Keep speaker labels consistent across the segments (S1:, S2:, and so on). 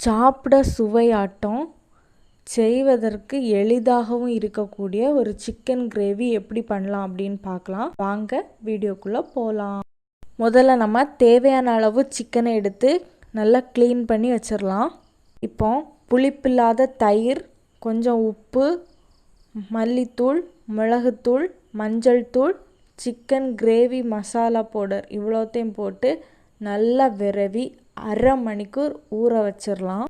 S1: சாப்பிட சுவையாட்டம் செய்வதற்கு எளிதாகவும் இருக்கக்கூடிய ஒரு சிக்கன் கிரேவி எப்படி பண்ணலாம் அப்படின்னு பார்க்கலாம். வாங்க வீடியோக்குள்ளே போகலாம் முதல்ல நம்ம தேவையான அளவு சிக்கனை எடுத்து நல்லா க்ளீன் பண்ணி வச்சிடலாம் இப்போ புளிப்பில்லாத தயிர் கொஞ்சம் உப்பு மல்லித்தூள் மிளகுத்தூள் மஞ்சள் தூள் சிக்கன் கிரேவி மசாலா பவுடர் இவ்வளோத்தையும் போட்டு நல்லா விரவி அரை மணிக்கூர் ஊற வச்சிடலாம்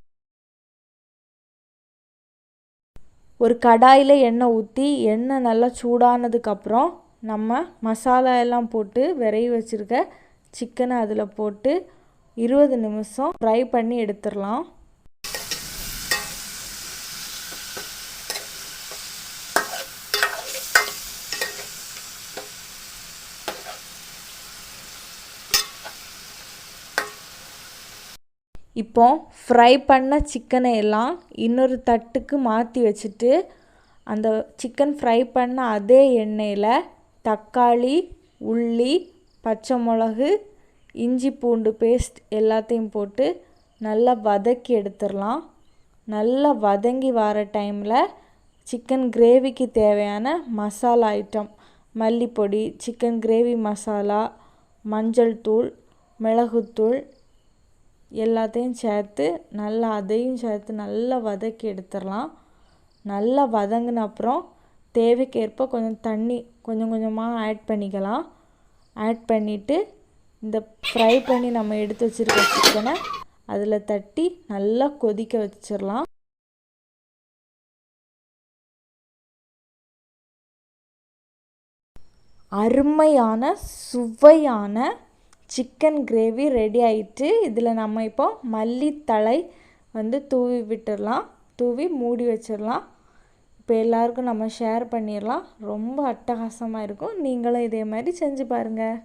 S1: ஒரு கடாயில் எண்ணெய் ஊற்றி எண்ணெய் நல்லா சூடானதுக்கப்புறம் நம்ம மசாலா எல்லாம் போட்டு விரவி வச்சுருக்க சிக்கனை அதில் போட்டு இருபது நிமிஷம் ஃப்ரை பண்ணி எடுத்துடலாம் இப்போ ஃப்ரை பண்ண சிக்கனை எல்லாம் இன்னொரு தட்டுக்கு மாற்றி வச்சுட்டு அந்த சிக்கன் ஃப்ரை பண்ண அதே எண்ணெயில் தக்காளி உள்ளி பச்சை மிளகு இஞ்சி பூண்டு பேஸ்ட் எல்லாத்தையும் போட்டு நல்லா வதக்கி எடுத்துடலாம். நல்லா வதங்கி வர டைமில் சிக்கன் கிரேவிக்கு தேவையான மசாலா ஐட்டம் மல்லிப்பொடி சிக்கன் கிரேவி மசாலா மஞ்சள் தூள் மிளகுத்தூள் எல்லாத்தையும் சேர்த்து நல்லா அதையும் சேர்த்து நல்லா வதக்கி எடுத்துடலாம். நல்லா வதங்கின அப்புறம் தேவைக்கேற்ப கொஞ்சம் தண்ணி கொஞ்சம் கொஞ்சமாக ஆட் பண்ணிக்கலாம். ஆட் பண்ணிவிட்டு இந்த ஃப்ரை பண்ணி நம்ம எடுத்து வச்சுருக்க சிக்கனை அதில் தட்டி நல்லா கொதிக்க வச்சிடலாம். அருமையான சுவையான சிக்கன் கிரேவி ரெடி ஆயிட்டு இதில் நம்ம இப்போ மல்லித்தழை வந்து தூவி விட்டுடலாம். தூவி மூடி வச்சிடலாம். இப்போ எல்லாருக்கும் நம்ம ஷேர் பண்ணிடலாம். ரொம்ப அட்டகாசமாக இருக்கும். நீங்களும் இதே மாதிரி செஞ்சு பாருங்கள்